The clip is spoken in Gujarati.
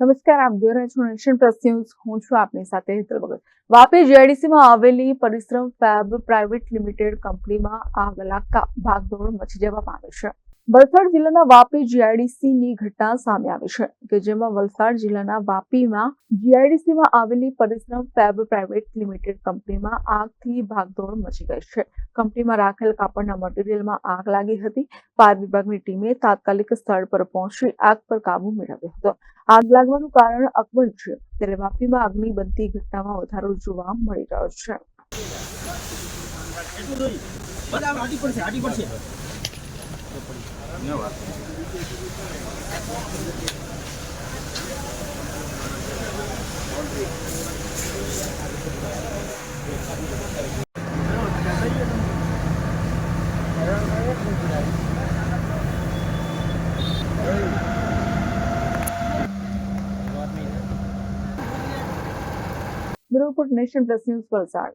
નમસ્કાર, આપ જોઈ રહ્યા છો નેશન પ્લસ ન્યૂઝ. હું છું આપની સાથે હેતલ ભગત. વાપી જીઆઈડીસીમાં આવેલી પરિશ્રમ ફેબ પ્રાઇવેટ લિમિટેડ કંપનીમાં આગ લાગતા ભાગદોડ મચી જવા પામી છે. વલસાડ જિલ્લાના વાપી જીઆઈડીસીની ઘટના સામે આવી છે, કે જેમાં વલસાડ જિલ્લાના વાપીમાં જીઆઈડીસીમાં આવેલી પરિશ્રમ ફેબ પ્રાઇવેટ લિમિટેડ કંપનીમાં આગથી ભાગદોડ મચી ગઈ છે. કંપનીમાં રાખેલ કાપડના મટીરિયલમાં આગ લાગી હતી. ફાયર વિભાગની ટીમે તાત્કાલિક સ્થળ પર પહોંચી આગ પર કાબુ મેળવ્યો હતો. આગ લાગવાનું કારણ અકબંધ છે, ત્યારે વાપીમાં આગની બનતી ઘટનામાં વધારો જોવા મળી રહ્યો છે. પડશે bureau nation plus news Valsad.